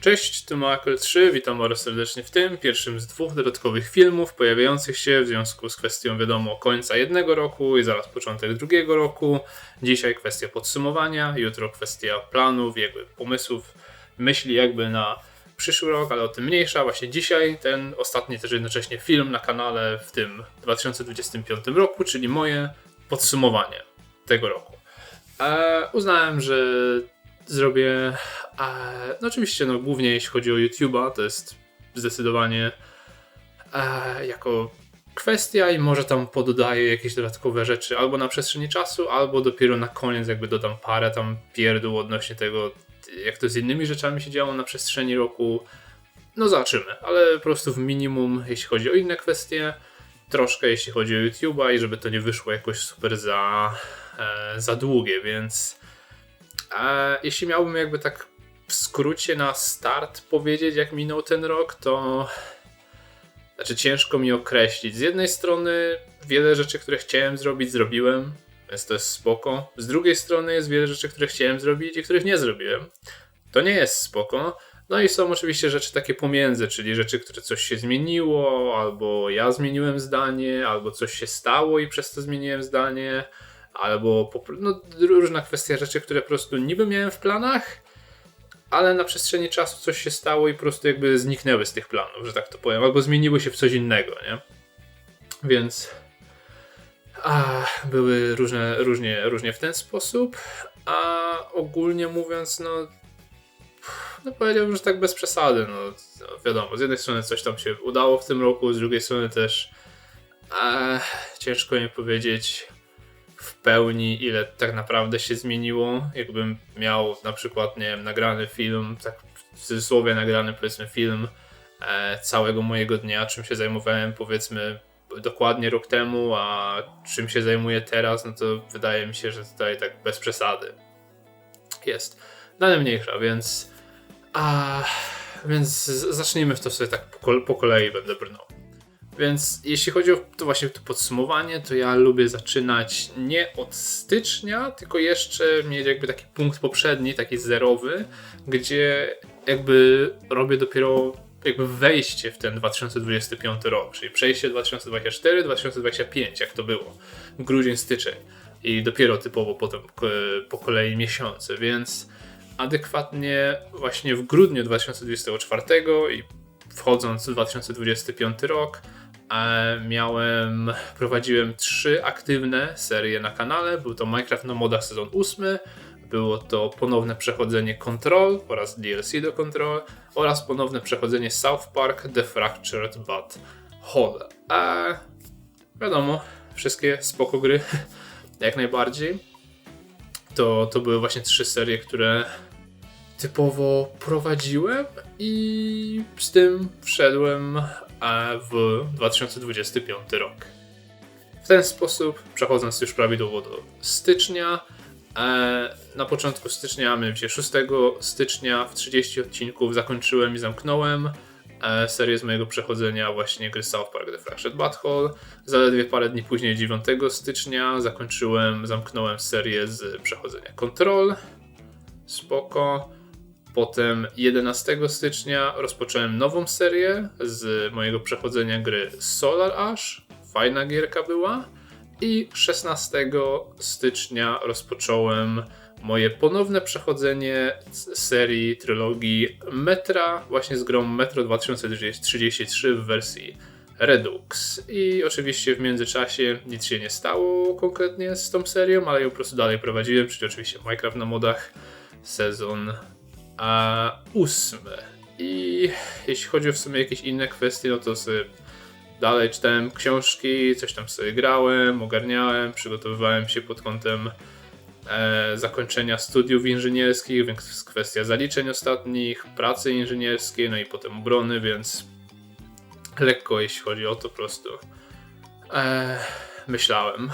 Cześć, tu Michael 3, witam bardzo serdecznie w tym, pierwszym z dwóch dodatkowych filmów pojawiających się w związku z kwestią wiadomo końca jednego roku i zaraz początek drugiego roku. Dzisiaj kwestia podsumowania, jutro kwestia planów, jakby pomysłów, myśli jakby na przyszły rok, ale o tym mniejsza. Właśnie dzisiaj ten ostatni też jednocześnie film na kanale w tym 2025 roku, czyli moje podsumowanie tego roku. E, uznałem, że zrobię. E, no oczywiście, no głównie jeśli chodzi o YouTube'a, to jest zdecydowanie e, jako kwestia i może tam pododaję jakieś dodatkowe rzeczy albo na przestrzeni czasu, albo dopiero na koniec jakby dodam parę tam pierdół odnośnie tego, jak to z innymi rzeczami się działo na przestrzeni roku. No zobaczymy, ale po prostu w minimum, jeśli chodzi o inne kwestie, troszkę jeśli chodzi o YouTube'a i żeby to nie wyszło jakoś super za, e, za długie, więc e, jeśli miałbym jakby tak w skrócie na start powiedzieć, jak minął ten rok, to znaczy ciężko mi określić. Z jednej strony wiele rzeczy, które chciałem zrobić, zrobiłem, więc to jest spoko. Z drugiej strony jest wiele rzeczy, które chciałem zrobić i których nie zrobiłem. To nie jest spoko. No i są oczywiście rzeczy takie pomiędzy, czyli rzeczy, które coś się zmieniło, albo ja zmieniłem zdanie, albo coś się stało i przez to zmieniłem zdanie, albo no, różna kwestia rzeczy, które po prostu niby miałem w planach, ale na przestrzeni czasu coś się stało i po prostu jakby zniknęły z tych planów, że tak to powiem, albo zmieniły się w coś innego, nie? Więc a, były różne, różnie, różnie w ten sposób, a ogólnie mówiąc, no, no powiedziałbym, że tak bez przesady, no, no wiadomo, z jednej strony coś tam się udało w tym roku, z drugiej strony też a, ciężko mi powiedzieć w pełni, ile tak naprawdę się zmieniło. Jakbym miał na przykład, nie wiem, nagrany film, tak w cudzysłowie nagrany powiedzmy film e, całego mojego dnia, czym się zajmowałem powiedzmy dokładnie rok temu, a czym się zajmuję teraz, no to wydaje mi się, że tutaj tak bez przesady jest. No ale mniejsza, więc a, więc zacznijmy w to sobie tak po, po kolei będę brnął. Więc jeśli chodzi o to właśnie to podsumowanie, to ja lubię zaczynać nie od stycznia, tylko jeszcze mieć jakby taki punkt poprzedni, taki zerowy, gdzie jakby robię dopiero jakby wejście w ten 2025 rok, czyli przejście 2024-2025, jak to było, grudzień, styczeń. I dopiero typowo potem po kolei miesiące, więc adekwatnie właśnie w grudniu 2024 i wchodząc w 2025 rok miałem, prowadziłem trzy aktywne serie na kanale. Był to Minecraft na modach sezon 8, było to ponowne przechodzenie Control oraz DLC do Control oraz ponowne przechodzenie South Park The Fractured But Whole. A wiadomo, wszystkie spoko gry, jak najbardziej. To, to były właśnie trzy serie, które typowo prowadziłem i z tym wszedłem w 2025 rok. W ten sposób, przechodząc już prawidłowo do stycznia, e, na początku stycznia, mianowicie 6 stycznia w 30 odcinków zakończyłem i zamknąłem e, serię z mojego przechodzenia właśnie gry South Park The Fractured Butthole. Zaledwie parę dni później, 9 stycznia, zakończyłem, zamknąłem serię z przechodzenia Control. Spoko. Potem 11 stycznia rozpocząłem nową serię z mojego przechodzenia gry Solar Ash. Fajna gierka była. I 16 stycznia rozpocząłem moje ponowne przechodzenie serii trylogii Metra, właśnie z grą Metro 2033 w wersji Redux. I oczywiście w międzyczasie nic się nie stało konkretnie z tą serią, ale ją po prostu dalej prowadziłem, czyli oczywiście Minecraft na modach, sezon a ósmy. I jeśli chodzi o w sumie jakieś inne kwestie, no to sobie dalej czytałem książki, coś tam sobie grałem, ogarniałem, przygotowywałem się pod kątem e, zakończenia studiów inżynierskich, więc kwestia zaliczeń ostatnich, pracy inżynierskiej, no i potem obrony, więc lekko jeśli chodzi o to po prostu e, myślałem.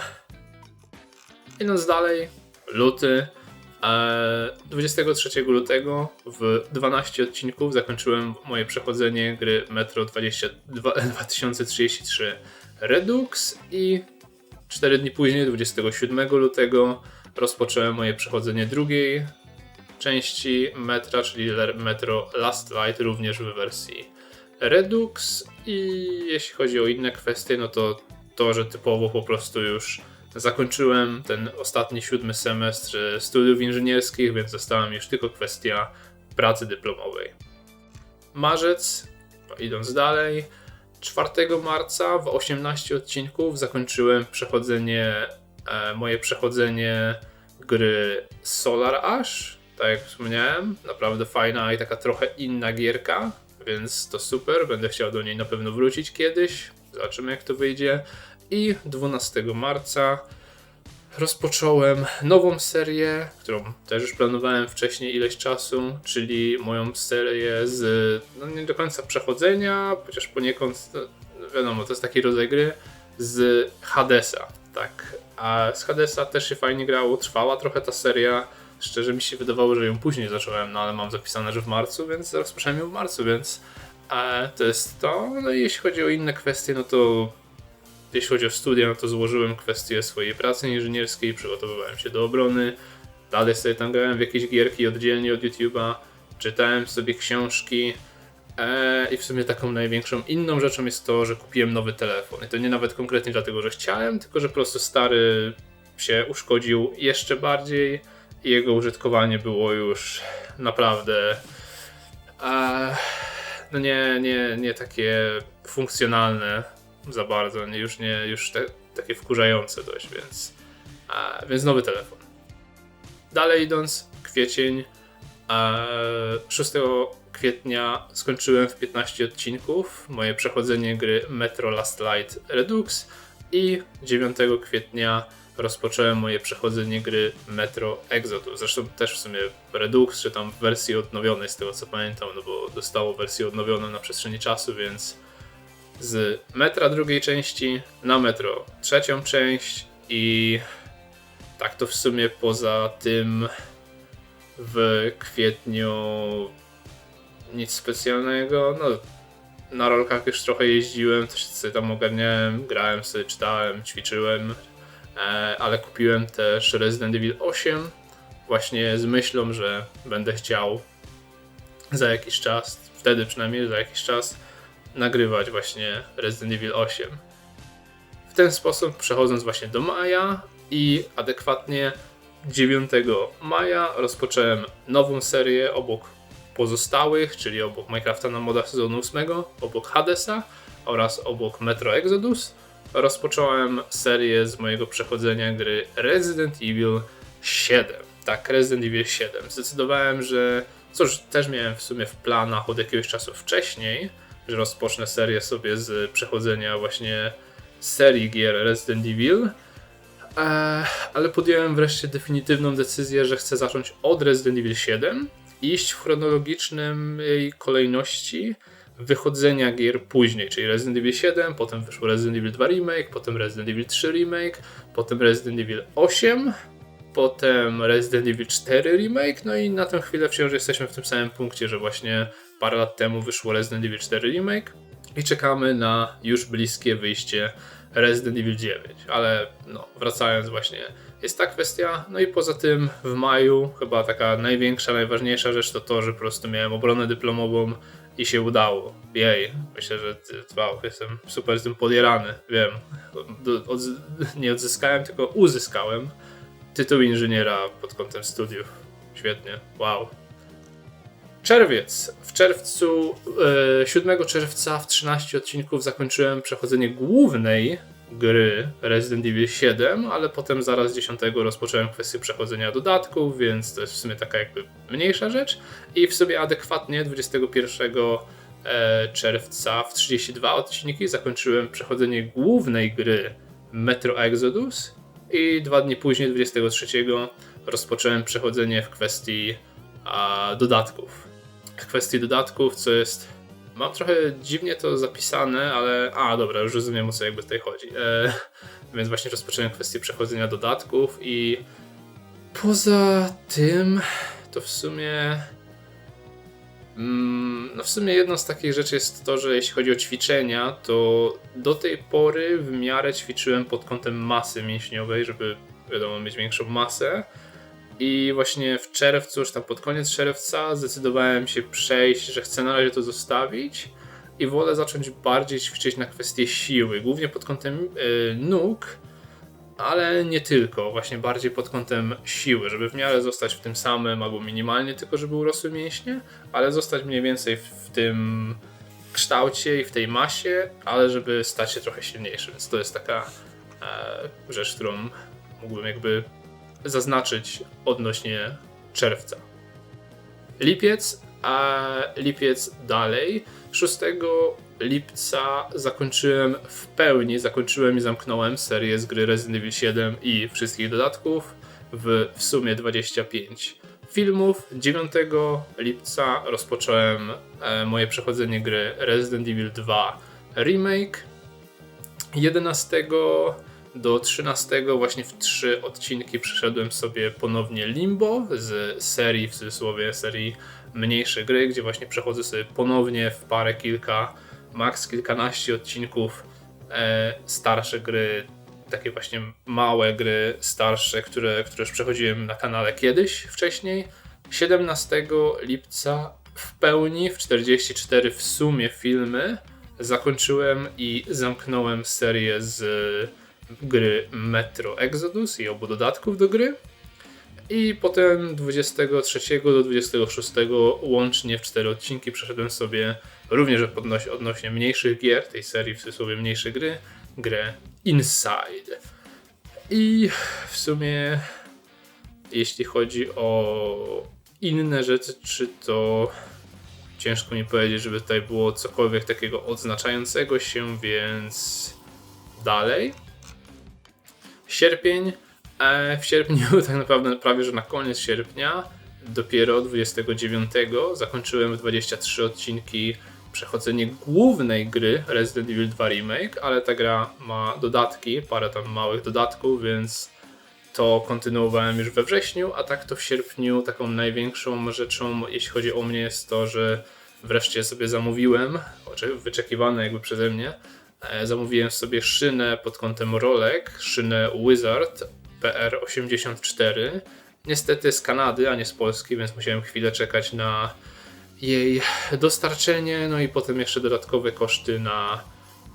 Idąc dalej, luty, 23 lutego w 12 odcinków zakończyłem moje przechodzenie gry Metro 20, 2033 Redux i 4 dni później, 27 lutego, rozpocząłem moje przechodzenie drugiej części Metra, czyli Metro Last Light, również w wersji Redux. I jeśli chodzi o inne kwestie, no to to, że typowo po prostu już zakończyłem ten ostatni siódmy semestr studiów inżynierskich, więc została mi już tylko kwestia pracy dyplomowej. Marzec, idąc dalej, 4 marca w 18 odcinków zakończyłem przechodzenie, e, moje przechodzenie gry Solar Ash. Tak jak wspomniałem, naprawdę fajna i taka trochę inna gierka, więc to super. Będę chciał do niej na pewno wrócić kiedyś. Zobaczymy jak to wyjdzie. I 12 marca rozpocząłem nową serię, którą też już planowałem wcześniej ileś czasu, czyli moją serię z no nie do końca przechodzenia, chociaż poniekąd, no, wiadomo, to jest taki rodzaj gry, z Hadesa, tak. A z Hadesa też się fajnie grało, trwała trochę ta seria. Szczerze mi się wydawało, że ją później zacząłem, no ale mam zapisane, że w marcu, więc rozpocząłem ją w marcu, więc e, to jest to. No i jeśli chodzi o inne kwestie, no to jeśli chodzi o studia, no to złożyłem kwestię swojej pracy inżynierskiej, przygotowywałem się do obrony, dalej sobie tam grałem w jakieś gierki oddzielnie od YouTube'a, czytałem sobie książki. E, i w sumie taką największą inną rzeczą jest to, że kupiłem nowy telefon. I to nie nawet konkretnie dlatego, że chciałem, tylko że po prostu stary się uszkodził jeszcze bardziej i jego użytkowanie było już naprawdę e, no nie, nie, nie takie funkcjonalne za bardzo, nie, już nie, już te, takie wkurzające dość, więc, więc nowy telefon. Dalej idąc, kwiecień, a, 6 kwietnia skończyłem w 15 odcinków moje przechodzenie gry Metro Last Light Redux i 9 kwietnia rozpocząłem moje przechodzenie gry Metro Exodus. Zresztą też w sumie Redux, czy tam w wersji odnowionej z tego co pamiętam, no bo dostało wersję odnowioną na przestrzeni czasu, więc z metra drugiej części na metro trzecią część i tak to w sumie poza tym w kwietniu nic specjalnego. No, na rolkach już trochę jeździłem, coś sobie tam ogarniałem, grałem sobie, czytałem, ćwiczyłem, e, ale kupiłem też Resident Evil 8 właśnie z myślą, że będę chciał za jakiś czas, wtedy przynajmniej za jakiś czas nagrywać właśnie Resident Evil 8. W ten sposób przechodząc właśnie do maja i adekwatnie 9 maja rozpocząłem nową serię obok pozostałych, czyli obok Minecrafta na moda sezonu 8, obok Hadesa oraz obok Metro Exodus. Rozpocząłem serię z mojego przechodzenia gry Resident Evil 7. Tak, Resident Evil 7. Zdecydowałem, że cóż, też miałem w sumie w planach od jakiegoś czasu wcześniej, że rozpocznę serię sobie z przechodzenia właśnie serii gier Resident Evil. E, ale podjąłem wreszcie definitywną decyzję, że chcę zacząć od Resident Evil 7, iść w chronologicznej kolejności wychodzenia gier później, czyli Resident Evil 7, potem wyszło Resident Evil 2 Remake, potem Resident Evil 3 Remake, potem Resident Evil 8, potem Resident Evil 4 Remake, no i na tę chwilę wciąż jesteśmy w tym samym punkcie, że właśnie parę lat temu wyszło Resident Evil 4 Remake i czekamy na już bliskie wyjście Resident Evil 9. Ale no, wracając właśnie, jest ta kwestia. No i poza tym w maju chyba taka największa, najważniejsza rzecz to to, że po prostu miałem obronę dyplomową i się udało. Jej, myślę, że wow, jestem super z tym podierany. Wiem, od, nie odzyskałem, tylko uzyskałem tytuł inżyniera pod kątem studiów. Świetnie, wow. Czerwiec. W czerwcu, e, 7 czerwca w 13 odcinków zakończyłem przechodzenie głównej gry Resident Evil 7, ale potem zaraz 10 rozpocząłem kwestię przechodzenia dodatków, więc to jest w sumie taka jakby mniejsza rzecz. I w sobie adekwatnie 21 e, czerwca w 32 odcinki zakończyłem przechodzenie głównej gry Metro Exodus i dwa dni później, 23, rozpocząłem przechodzenie w kwestii a, dodatków kwestii dodatków, co jest. Mam trochę dziwnie to zapisane, ale. A, dobra, już rozumiem o co jakby tutaj chodzi. E, więc właśnie rozpocząłem kwestię przechodzenia dodatków i poza tym to w sumie. Mm, no w sumie jedną z takich rzeczy jest to, że jeśli chodzi o ćwiczenia, to do tej pory w miarę ćwiczyłem pod kątem masy mięśniowej, żeby wiadomo mieć większą masę I właśnie w czerwcu, już tam pod koniec czerwca, zdecydowałem się przejść, że chcę na razie to zostawić i wolę zacząć bardziej ćwiczyć na kwestię siły, głównie pod kątem yy, nóg, ale nie tylko, właśnie bardziej pod kątem siły, żeby w miarę zostać w tym samym albo minimalnie tylko, żeby urosły mięśnie, ale zostać mniej więcej w tym kształcie i w tej masie, ale żeby stać się trochę silniejszy, więc to jest taka e, rzecz, którą mógłbym jakby zaznaczyć odnośnie czerwca. Lipiec, a lipiec dalej. 6 lipca zakończyłem w pełni, zakończyłem i zamknąłem serię z gry Resident Evil 7 i wszystkich dodatków w, w sumie 25 filmów. 9 lipca rozpocząłem e, moje przechodzenie gry Resident Evil 2 Remake. 11 do 13 właśnie w trzy odcinki przeszedłem sobie ponownie Limbo z serii, w cudzysłowie serii mniejsze gry, gdzie właśnie przechodzę sobie ponownie w parę kilka, maks kilkanaście odcinków e, starsze gry, takie właśnie małe gry starsze, które, które już przechodziłem na kanale kiedyś wcześniej. 17 lipca w pełni, w 44 w sumie filmy, zakończyłem i zamknąłem serię z gry Metro Exodus i obu dodatków do gry. I potem 23 do 26 łącznie w 4 odcinki przeszedłem sobie również odnośnie, odnośnie mniejszych gier, tej serii w cudzysłowie mniejsze gry, grę Inside. I w sumie jeśli chodzi o inne rzeczy, czy to ciężko mi powiedzieć, żeby tutaj było cokolwiek takiego odznaczającego się, więc dalej. Sierpień. E, w sierpniu, tak naprawdę prawie że na koniec sierpnia, dopiero 29 zakończyłem 23 odcinki przechodzenie głównej gry Resident Evil 2 Remake, ale ta gra ma dodatki, parę tam małych dodatków, więc to kontynuowałem już we wrześniu, a tak to w sierpniu taką największą rzeczą, jeśli chodzi o mnie, jest to, że wreszcie sobie zamówiłem, wyczekiwane jakby przeze mnie, zamówiłem sobie szynę pod kątem rolek, szynę Wizard PR84. Niestety z Kanady, a nie z Polski, więc musiałem chwilę czekać na jej dostarczenie, no i potem jeszcze dodatkowe koszty na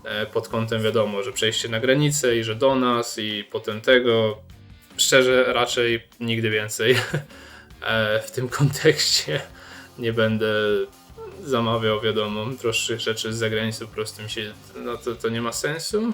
e, pod kątem wiadomo, że przejście na granicę i że do nas i potem tego. Szczerze, raczej nigdy więcej e, w tym kontekście nie będę zamawiał, wiadomo, droższych rzeczy z zagranicy, po prostu mi się, no to, to nie ma sensu.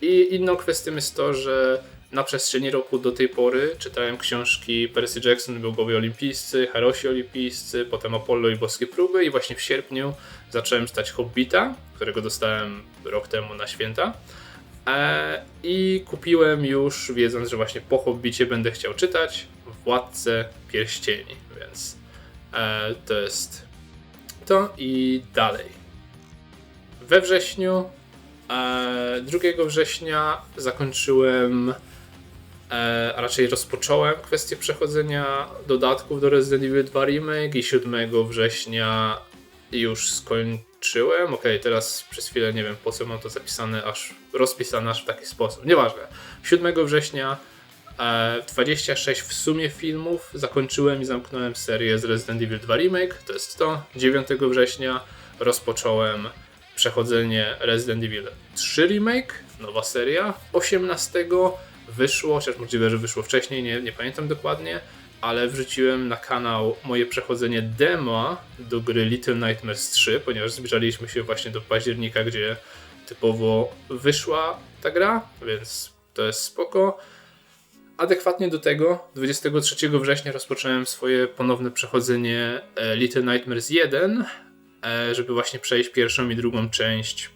I inną kwestią jest to, że na przestrzeni roku do tej pory czytałem książki Percy Jackson, Bogowie Olimpijscy, Herosi Olimpijscy, potem Apollo i Boskie Próby i właśnie w sierpniu zacząłem czytać Hobbita, którego dostałem rok temu na święta. E, I kupiłem już, wiedząc, że właśnie po Hobbicie będę chciał czytać Władcę Pierścieni, więc e, to jest to i dalej. We wrześniu, e, 2 września zakończyłem, e, a raczej rozpocząłem kwestię przechodzenia dodatków do Resident Evil 2 Remake i 7 września już skończyłem. Ok, teraz przez chwilę nie wiem po co mam to zapisane, aż rozpisane aż w taki sposób. Nieważne. 7 września 26 e, w sumie filmów. Zakończyłem i zamknąłem serię z Resident Evil 2 Remake. To jest to. 9 września rozpocząłem przechodzenie Resident Evil 3 Remake, nowa seria. 18 wyszło, chociaż możliwe, że wyszło wcześniej, nie, nie pamiętam dokładnie, ale wrzuciłem na kanał moje przechodzenie demo do gry Little Nightmares 3, ponieważ zbliżaliśmy się właśnie do października, gdzie typowo wyszła ta gra, więc to jest spoko. Adekwatnie do tego 23 września rozpocząłem swoje ponowne przechodzenie e, Little Nightmares 1, e, żeby właśnie przejść pierwszą i drugą część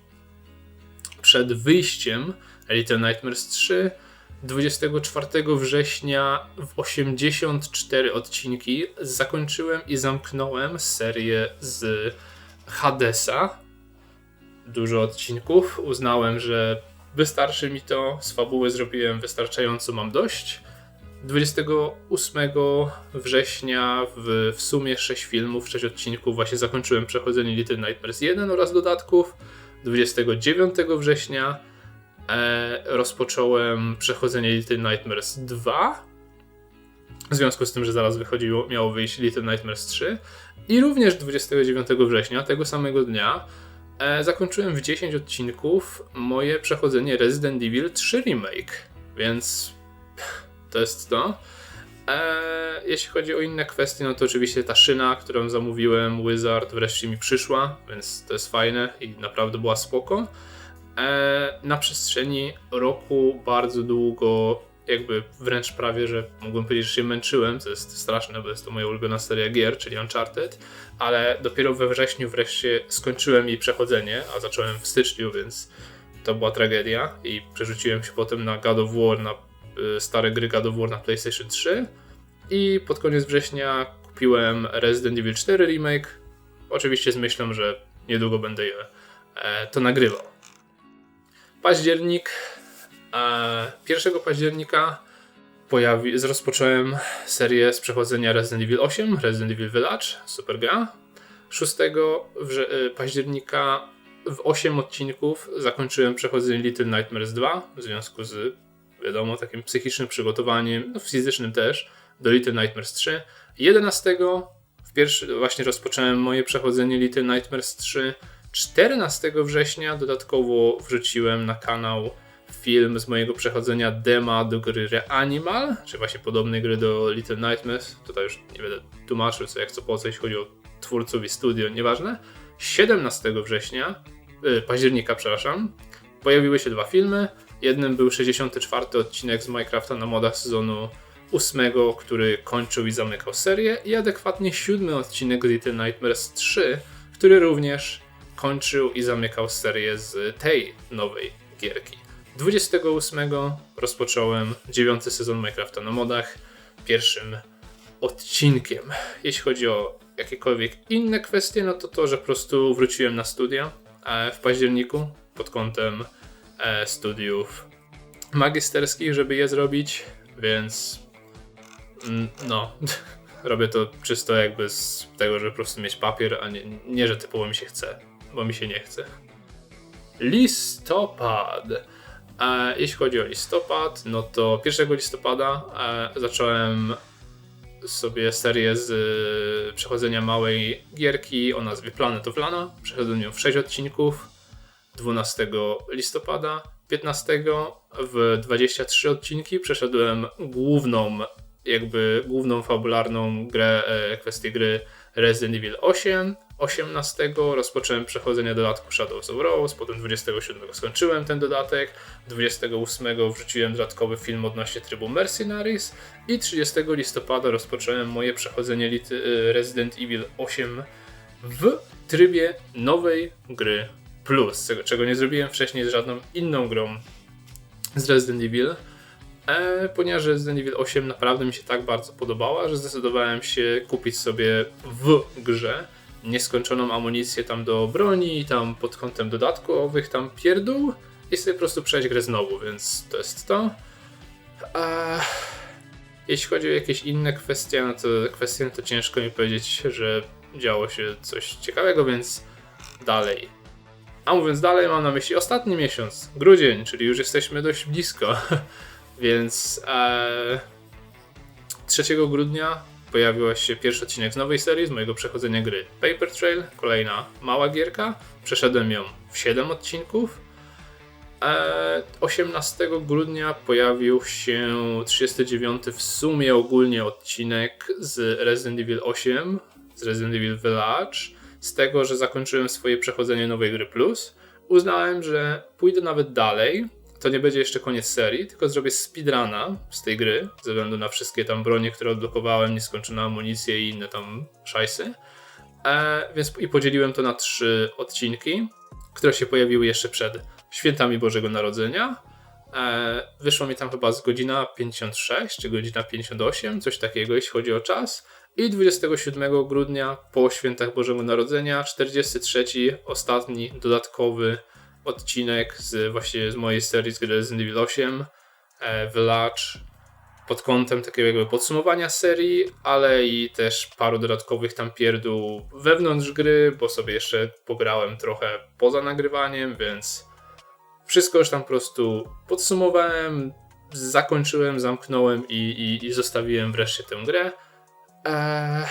przed wyjściem Little Nightmares 3. 24 września w 84 odcinki zakończyłem i zamknąłem serię z Hadesa. Dużo odcinków. Uznałem, że Wystarczy mi to, z fabuły zrobiłem wystarczająco, mam dość. 28 września w, w sumie 6 filmów, 6 odcinków właśnie zakończyłem przechodzenie Little Nightmares 1 oraz dodatków. 29 września e, rozpocząłem przechodzenie Little Nightmares 2. w związku z tym, że zaraz wychodziło, miało wyjść Little Nightmares 3. I również 29 września tego samego dnia zakończyłem w 10 odcinków moje przechodzenie Resident Evil 3 Remake, więc to jest to. E, jeśli chodzi o inne kwestie, no to oczywiście ta szyna, którą zamówiłem, Wizard, wreszcie mi przyszła, więc to jest fajne i naprawdę była spoko. E, na przestrzeni roku bardzo długo, jakby wręcz prawie, że mógłbym powiedzieć, że się męczyłem, co jest straszne, bo jest to moja ulubiona seria gier, czyli Uncharted, ale dopiero we wrześniu wreszcie skończyłem jej przechodzenie, a zacząłem w styczniu, więc to była tragedia i przerzuciłem się potem na God of War, na y, stare gry God of War na PlayStation 3 i pod koniec września kupiłem Resident Evil 4 Remake, oczywiście z myślą, że niedługo będę je, e, to nagrywał. Październik. E, 1 października pojawi, rozpocząłem serię z przechodzenia Resident Evil 8, Resident Evil Village, super gra. 6 wrze- e, października w 8 odcinków zakończyłem przechodzenie Little Nightmares 2 w związku z, wiadomo, takim psychicznym przygotowaniem, no fizycznym też, do Little Nightmares 3. 11 w pierwszy, właśnie rozpocząłem moje przechodzenie Little Nightmares 3. 14 września dodatkowo wrzuciłem na kanał film z mojego przechodzenia dema do gry Reanimal, czy właśnie podobnej gry do Little Nightmares. Tutaj już nie będę tłumaczył co jak co po co, jeśli chodzi o twórców i studio, nieważne. 17 września, yy, października, przepraszam, pojawiły się dwa filmy. Jednym był 64 odcinek z Minecrafta na modach sezonu 8, który kończył i zamykał serię, i adekwatnie siódmy odcinek Little Nightmares 3, który również kończył i zamykał serię z tej nowej gierki. 28 rozpocząłem dziewiąty sezon Minecrafta na modach pierwszym odcinkiem. Jeśli chodzi o jakiekolwiek inne kwestie, no to to, że po prostu wróciłem na studia e, w październiku pod kątem e, studiów magisterskich, żeby je zrobić, więc mm, no, robię to czysto jakby z tego, żeby po prostu mieć papier, a nie, nie że typowo mi się chce, bo mi się nie chce. Listopad. E, jeśli chodzi o listopad, no to 1 listopada e, zacząłem sobie serię z e, przechodzenia małej gierki o nazwie Planet of Lana. Przeszedłem ją w 6 odcinków 12 listopada. 15 w 23 odcinki przeszedłem główną, jakby główną fabularną grę, kwestię gry Resident Evil 8. 18 rozpocząłem przechodzenie dodatku Shadows of Rose, potem 27 skończyłem ten dodatek, 28 wrzuciłem dodatkowy film odnośnie trybu Mercenaries i 30 listopada rozpocząłem moje przechodzenie y, Resident Evil 8 w trybie nowej gry Plus, czego- czego nie zrobiłem wcześniej z żadną inną grą z Resident Evil. E, ponieważ Resident Evil 8 naprawdę mi się tak bardzo podobała, że zdecydowałem się kupić sobie w grze nieskończoną amunicję tam do broni tam pod kątem dodatkowych tam pierdół i sobie po prostu przejść grę znowu, więc to jest to. A jeśli chodzi o jakieś inne kwestie, no to kwestie, no to ciężko mi powiedzieć, że działo się coś ciekawego, więc dalej. A mówiąc dalej, mam na myśli ostatni miesiąc, grudzień, czyli już jesteśmy dość blisko. Więc e, 3 grudnia pojawił się pierwszy odcinek z nowej serii, z mojego przechodzenia gry Paper Trail, kolejna mała gierka. Przeszedłem ją w 7 odcinków. E, 18 grudnia pojawił się 39 w sumie ogólnie odcinek z Resident Evil 8, z Resident Evil Village. Z tego, że zakończyłem swoje przechodzenie nowej gry Plus, uznałem, że pójdę nawet dalej to nie będzie jeszcze koniec serii, tylko zrobię speedruna z tej gry, ze względu na wszystkie tam bronie, które odblokowałem, nieskończone amunicje i inne tam szajsy. E, więc i podzieliłem to na trzy odcinki, które się pojawiły jeszcze przed świętami Bożego Narodzenia. E, wyszło mi tam chyba z godzina 56 czy godzina 58, coś takiego, jeśli chodzi o czas. I 27 grudnia po świętach Bożego Narodzenia, 43, ostatni, dodatkowy odcinek z właśnie z mojej serii z Resident Evil 8 e, Village pod kątem takiego jakby podsumowania serii, ale i też paru dodatkowych tam pierdół wewnątrz gry, bo sobie jeszcze pograłem trochę poza nagrywaniem, więc wszystko już tam po prostu podsumowałem, zakończyłem, zamknąłem i, i, i zostawiłem wreszcie tę grę. Eee...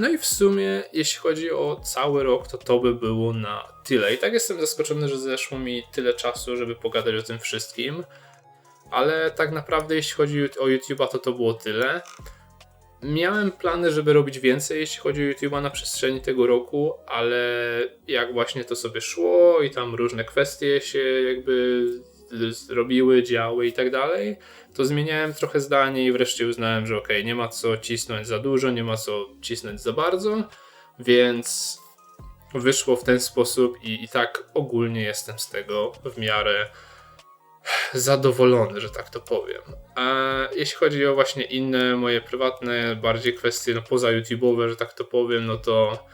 No i w sumie, jeśli chodzi o cały rok, to to by było na tyle. I tak jestem zaskoczony, że zeszło mi tyle czasu, żeby pogadać o tym wszystkim. Ale tak naprawdę, jeśli chodzi o YouTube'a, to to było tyle. Miałem plany, żeby robić więcej, jeśli chodzi o YouTube'a na przestrzeni tego roku, ale jak właśnie to sobie szło i tam różne kwestie się jakby robiły, działy i tak dalej, to zmieniałem trochę zdanie i wreszcie uznałem, że okay, nie ma co cisnąć za dużo, nie ma co cisnąć za bardzo, więc wyszło w ten sposób i, i tak ogólnie jestem z tego w miarę zadowolony, że tak to powiem. A jeśli chodzi o właśnie inne moje prywatne, bardziej kwestie no, poza YouTube'owe, że tak to powiem, no to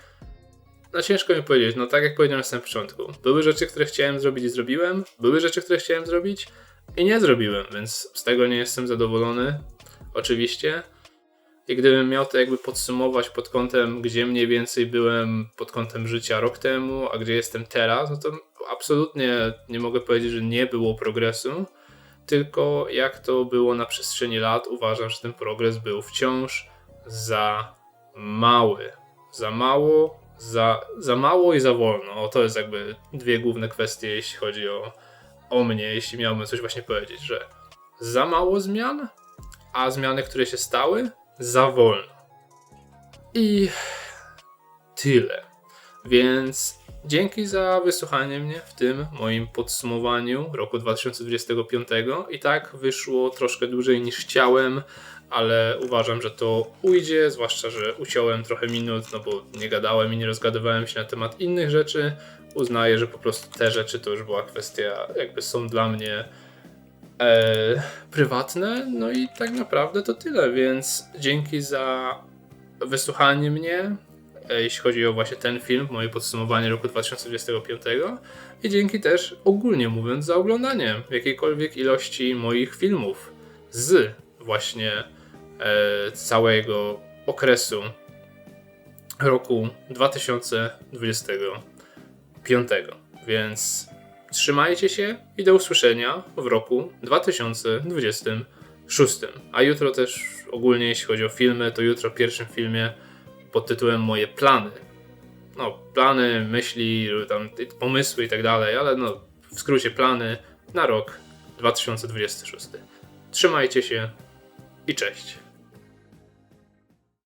no ciężko mi powiedzieć, no tak jak powiedziałem na początku. Były rzeczy, które chciałem zrobić i zrobiłem, były rzeczy, które chciałem zrobić i nie zrobiłem, więc z tego nie jestem zadowolony, oczywiście. I gdybym miał to jakby podsumować pod kątem, gdzie mniej więcej byłem pod kątem życia rok temu, a gdzie jestem teraz, no to absolutnie nie mogę powiedzieć, że nie było progresu, tylko jak to było na przestrzeni lat, uważam, że ten progres był wciąż za mały. Za mało, za, za mało i za wolno. O, to jest jakby dwie główne kwestie, jeśli chodzi o, o mnie, jeśli miałbym coś właśnie powiedzieć, że za mało zmian, a zmiany, które się stały, za wolno. I tyle. Więc dzięki za wysłuchanie mnie w tym moim podsumowaniu roku 2025. I tak wyszło troszkę dłużej niż chciałem, ale uważam, że to ujdzie, zwłaszcza, że uciąłem trochę minut, no bo nie gadałem i nie rozgadywałem się na temat innych rzeczy. Uznaję, że po prostu te rzeczy to już była kwestia, jakby są dla mnie e, prywatne. No i tak naprawdę to tyle, więc dzięki za wysłuchanie mnie, e, jeśli chodzi o właśnie ten film, moje podsumowanie roku 2025 i dzięki też ogólnie mówiąc za oglądanie jakiejkolwiek ilości moich filmów z właśnie całego okresu roku 2025. Więc Trzymajcie się i do usłyszenia w roku 2026. A jutro też ogólnie, jeśli chodzi o filmy, to jutro w pierwszym filmie pod tytułem Moje plany. No, plany, myśli, tam pomysły i tak dalej, ale no, w skrócie plany na rok 2026. Trzymajcie się i cześć.